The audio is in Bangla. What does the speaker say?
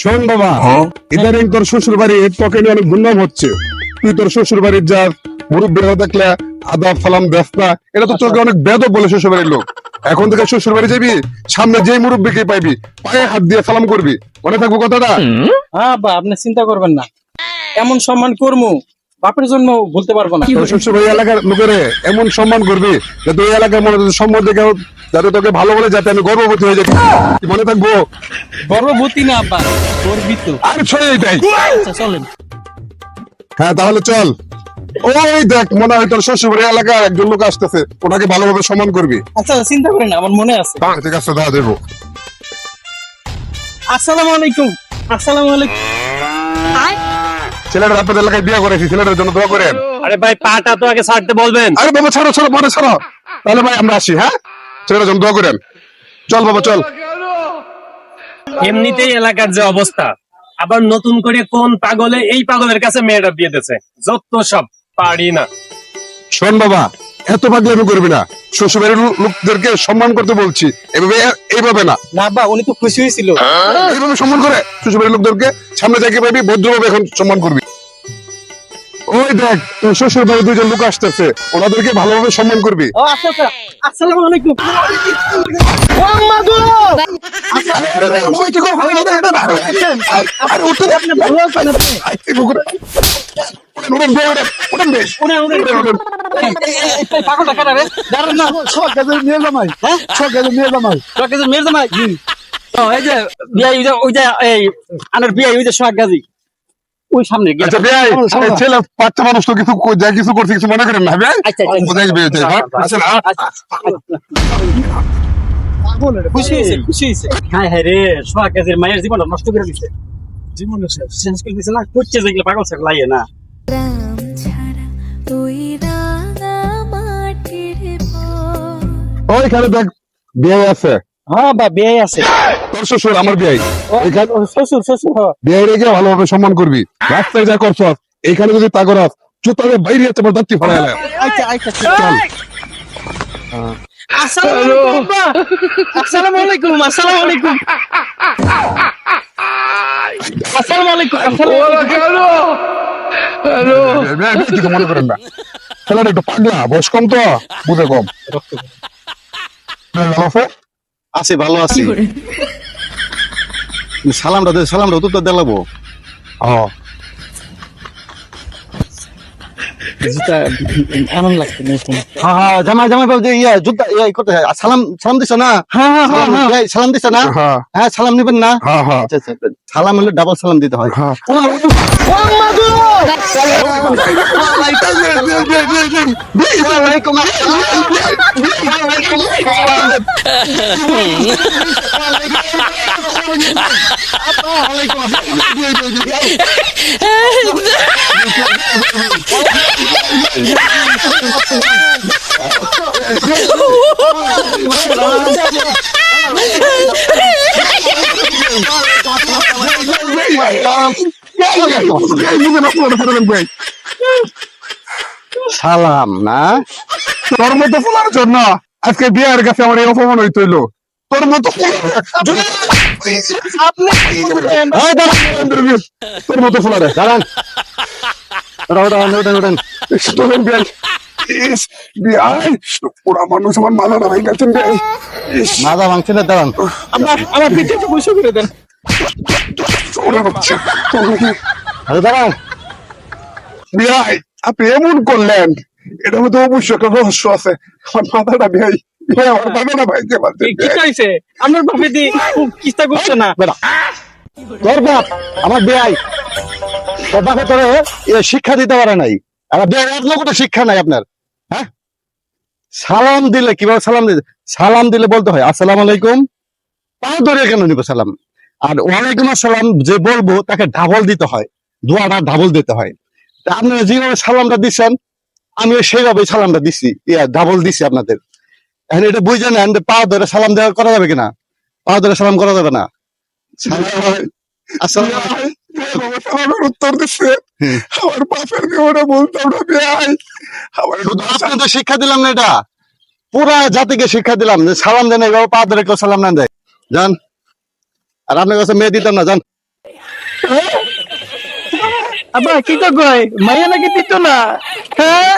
শোন বাবা ইদানিং তোর শ্বশুর বাড়ি তোকে নিয়ে অনেক গুন্ডাম হচ্ছে। তুই তোর শ্বশুর বাড়ির যা মুরব্বীরা দেখলে আদা ফালাম ব্যস্তা এটা তো তোকে অনেক বেদ বলে শ্বশুর বাড়ির লোক। এখন থেকে শ্বশুর বাড়ি যাবি সামনে যেই মুরব্বীকে পাইবি পায়ে হাত দিয়ে সালাম করবি। মনে থাকব কথাটা? হ্যাঁ বা আপনি চিন্তা করবেন না। এমন সম্মান করমু বাপের জন্য ভুলতে পারব না। শ্বশুর এলাকার লোকেরে এমন সম্মান করবি যাতে ওই এলাকার মনে সম্মান দেখে যাতে তোকে ভালো বলে যাতে আমি গর্ভবতী হয়ে যাই মনে থাকব? গর্ভবতী না আব্বা গর্বিত। আর ছয় এটাই আচ্ছা চলেন। হ্যাঁ তাহলে চল। ওই দেখ মনে হয় তোর শ্বশুরবাড়ি এলাকার একজন লোক আসতেছে ওনাকে ভালোভাবে সম্মান করবি। আচ্ছা চিন্তা করেন না আমার মনে আছে। ঠিক আছে দাদা দেবো। আসসালামু আলাইকুম। আসসালামু আলাইকুম। ছেলেটা আপনাদের এলাকায় বিয়ে করেছি ছেলেটার জন্য দোয়া করেন। আরে ভাই পাটা তো আগে ছাড়তে বলবেন। আরে বাবা ছাড়ো ছাড়ো পরে ছাড়ো। তাহলে ভাই আমরা আসি হ্যাঁ? ছেলেটার জন্য দোয়া করেন। চল বাবা চল। এমনিতেই এলাকার যে অবস্থা আবার নতুন করে কোন পাগলে এই পাগলের কাছে মেয়েটা দিয়ে দিয়েছে? যত সব পারি না। শোন বাবা এত পাগলামি করবি না। শ্বশুরবাড়ির লোকদেরকে সম্মান করতে বলছি। এভাবে এইভাবে না। না আব্বা উনি তো খুশি হয়েছিল। এইভাবে সম্মান করে শ্বশুরবাড়ির লোকদেরকে সামনে যাকে পাবি ভদ্রভাবে এখন সম্মান করবি। ওই দেখ তোর শ্বশুর বাড়ি দুজন লোক আসতেছে। ওনাদেরকে ভালোভাবে সম্মান করবি। ও আচ্ছা আচ্ছা। আসসালামু আলাইকুম। আপনি ভালো আছেন পাগলটা রে দাঁড়ান না সব জামাই সব জামাই জামাই এই যে বিয়া ওই যে এই আনার বিয়া ওই যে সোহাগ গাজী ওই সামনে গিয়ে আচ্ছা ভাই ছেলে বাচ্চা মানুষ তো কিছু যা কিছু করছে কিছু মনে করেন না ভাই আচ্ছা, আচ্ছা। বোঝাই যাবে এটা, হ্যাঁ? আচ্ছা, খুশি হয়েছে খুশি হয়েছে হ্যাঁ হ্যাঁ রে সোহাগ গাজীর মায়ের জীবনটা নষ্ট করে দিছে জীবনটা শেষ করে দিছে না করছে যেগুলো পাগল সাগল লাগে না ওইখানে দেখ বিয়ে আছে। হ্যাঁ বা বিয়ে আছে। তোর শ্বশুর আমার বিয়ে। এখানে শ্বশুর শ্বশুর হ্যাঁ। বিয়ে রেখে ভালোভাবে সম্মান করবি। রাস্তায় যা করছ এইখানে যদি তা করাস জুতাকে বাইরে যেতে পার দাঁতি ফেলা আচ্ছা আচ্ছা চল। আসসালামু আলাইকুম আসসালামু আলাইকুম আসসালামু আলাইকুম। আসসালামু আলাইকুম কিছু মনে করেন না। ছেলেটা একটু পাগলা বয়স কম তো বুঝে কম। আছি ভালো আছি। সালামটা সালামটা তো দেলাবো হ্যাঁ। জুতা আনন্দ লাগছে হ্যাঁ হ্যাঁ জামাই জামাই বাবু ইয়া জুতা ইয়া করতে সালাম সালাম দিছ না হ্যাঁ হ্যাঁ হ্যাঁ সালাম- দিছ না হ্যাঁ হ্যাঁ সালাম নিবেন না হ্যাঁ হ্যাঁ আচ্ছা আচ্ছা সালাম হলে ডাবল সালাম দিতে হয় হ্যাঁ সালাম না? তোর মতো ফুলার জন্য আজকে বিয়ের কাছে আমার এই অপমান হইতে হইল। তোর মতো দাঁড়ান, তোর মতো ফুলারে। দাঁড়ান। ওটা ওটা তোর বিয়ে ইস, বিয়াই, পুরা মানুষ আমার মাথা না ভেঙে গেছেন বিয়াই। ইস, মাজা ভাঙছে না দাঁড়ান। আমার আমার পিঠে একটু বসে করে দেন। ওরে বাচ্চা, তোমরা কি- আরে দাঁড়ান। বিয়াই, আপনি এমন করলেন। এটা মধ্যে অবশ্যই একটা রহস্য আছে। আমার মাথাটা বিয়াই বিয়াই, আমার মাথাটা ভাইতে পারছে কি চাইছে? আমার বাপে দি কিস্তা করছে না। বেটা তোর বাপ আমার বেয়াই তোর বাপে তোর শিক্ষা দিতে পারে নাই। আর বেয়াই এক লোক শিক্ষা নাই আপনার। হ্যাঁ? সালাম দিলে, কীভাবে সালাম দিতে সালাম দিলে বলতে হয়, আসসালাম আলাইকুম। তাও ধরে কেন নিব সালাম? আর ওয়ালাইকুম আসসালাম যে বলব, তাকে ডাবল দিতে হয়। দোয়াটা ডাবল দিতে হয়। আপনারা যেভাবে সালামটা দিচ্ছেন, আমিও সেইভাবে সালামটা দিচ্ছি। ইয়া ডাবল দিচ্ছি আপনাদের। এখন এটা বুঝে নেন পা ধরে সালাম দেওয়া করা যাবে কিনা? পা ধরে সালাম করা যাবে না? সালাম আসসালাম সালামের উত্তর দিচ্ছে আমার বাপের বিয়েটা বলতাম না বিয়াই আমার একটু আপনি তো শিক্ষা দিলাম না এটা। পুরা জাতিকে শিক্ষা দিলাম। যে সালাম দেন এইভাবে পা ধরে কেউ সালাম না দেয়। যান। আর আপনার কাছে মেয়ে দিতাম না যান। আব্বা কি তো কয়? মাইয়া নাকি দিত না? হ্যাঁ?